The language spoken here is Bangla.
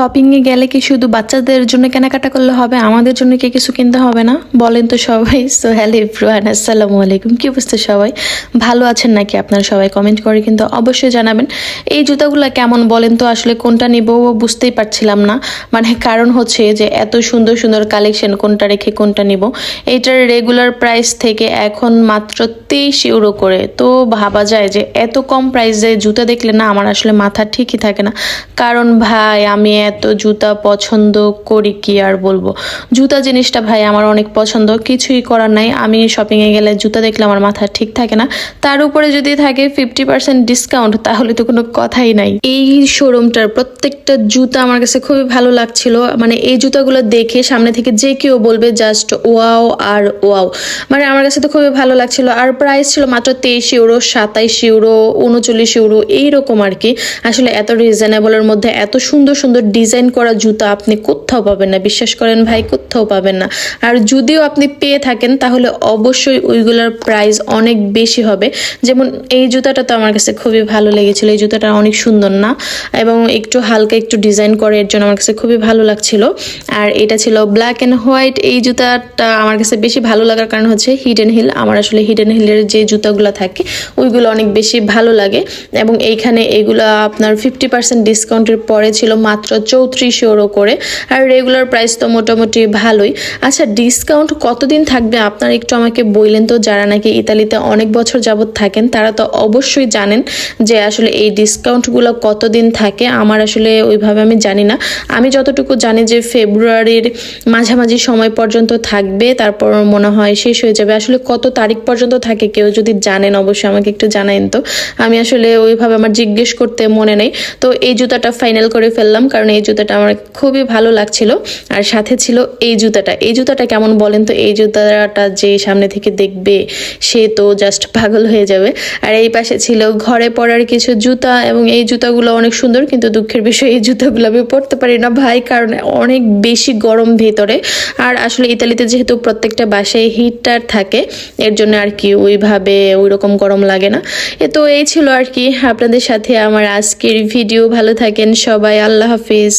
শপিংয়ে গেলে কি শুধু বাচ্চাদের জন্য কেনাকাটা করলে হবে? আমাদের জন্য কি কিছু কিনতে হবে না? বলেন তো সবাই। সো হ্যালো ইব্রুহান আসসালামু আলাইকুম। কি অবস্থা সবাই? ভালো আছেন নাকি আপনারা সবাই? কমেন্ট করে কিন্তু অবশ্যই জানাবেন। এই জুতাগুলো কেমন বলেন তো? আসলে কোনটা নিব বুঝতেই পারছিলাম না। মানে কারণ হচ্ছে যে এত সুন্দর সুন্দর কালেকশন কোনটা রেখে কোনটা নিব। এইটার রেগুলার প্রাইস থেকে এখন মাত্র তেইশ ইউরো করে। তো ভাবা যায় যে এত কম প্রাইসে জুতা দেখলে না আমার আসলে মাথা ঠিকই থাকে না। কারণ ভাই, আমি এত জুতা পছন্দ করি কি আর বলব? জুতা জিনিসটা ভাই আমার অনেক পছন্দ, কিছুই করার নাই। আমি শপিংয়ে গেলে জুতা দেখলে আমার মাথা ঠিক থাকে না। তার উপরে যদি থাকে ফিফটি পার্সেন্ট ডিসকাউন্ট তাহলে তো কোনো কথাই নাই। এই শোরুমটার প্রত্যেকটা জুতা আমার কাছে খুবই ভালো লাগছিল। মানে এই জুতাগুলো দেখে সামনে থেকে যে কেউ বলবে জাস্ট ওয়াও আর ওয়াও মানে আমার কাছে তো খুবই ভালো লাগছিল। আর প্রাইস ছিল মাত্র তেইশ ইউরো সাতাইশ ইউরো উনচল্লিশ ইউরো এইরকম আর কি। আসলে এত রিজনেবলের মধ্যে এত সুন্দর সুন্দর ডিজাইন করা জুতা আপনি কোথাও পাবেন না। বিশ্বাস করেন ভাই, কোথাও পাবেন না। আর যদিও আপনি পেয়ে থাকেন, তাহলে অবশ্যই ওইগুলোর প্রাইস অনেক বেশি হবে। যেমন এই জুতাটা তো আমার কাছে খুবই ভালো লেগেছিল। এই জুতাটা অনেক সুন্দর না? এবং একটু হালকা একটু ডিজাইন করে, এর জন্য আমার কাছে খুবই ভালো লাগছিল। আর এটা ছিল ব্ল্যাক অ্যান্ড হোয়াইট এই জুতাটা আমার কাছে বেশি ভালো লাগার কারণ হচ্ছে হিডেন হিল আমার আসলে হিডেন হিলের যে জুতাগুলো থাকে, ওইগুলো অনেক বেশি ভালো লাগে। এবং এইখানে এগুলো আপনার ফিফটি পার্সেন্ট ডিসকাউন্টের পরে ছিল মাত্র চৌত্রিশ ইউরো করে। আর রেগুলার প্রাইস তো মোটামুটি ভালোই। আচ্ছা ডিসকাউন্ট কতদিন থাকবে? আপনার একটু আমাকে বললেন তো, যারা নাকি ইতালিতে অনেক বছর যাবত থাকেন, তারা তো অবশ্যই জানেন যে আসলে এই ডিসকাউন্টগুলো কতদিন থাকে। আমার আসলে ওইভাবে আমি জানি না। আমি যতটুকু জানি যে ফেব্রুয়ারির মাঝামাঝি সময় পর্যন্ত থাকবে, তারপর মনে হয় শেষ হয়ে যাবে। আসলে কত তারিখ পর্যন্ত থাকে কেউ যদি জানেন, অবশ্যই আমাকে একটু জানাইন তো। আমি আসলে ওইভাবে আমার জিজ্ঞেস করতে মনে নেই। তো এই জুতাটা ফাইনাল করে ফেললাম, কারণ এই জুতাটা আমার খুবই ভালো লাগছিল। আর সাথে ছিল এই জুতাটা। এই জুতাটা কেমন বলেন তো? এই জুতাটা যে সামনে থেকে দেখবে, সে তো জাস্ট পাগল হয়ে যাবে। আর এই পাশে ছিল ঘরে পরার কিছু জুতা এবং এই জুতাগুলো অনেক সুন্দর, কিন্তু দুঃখের বিষয়, এই জুতাগুলো আমি পরতে পারি না ভাই, কারণ অনেক বেশি গরম ভেতরে। আর আসলে ইতালিতে যেহেতু প্রত্যেকটা বাসায় হিটার থাকে, এর জন্য আর কি ওইভাবে ওই রকম গরম লাগে না। এ তো এই ছিল আর কি। আপনাদের সাথে আমার আজকের ভিডিও ভালো থাকেন সবাই। আল্লাহ হাফিজ। vez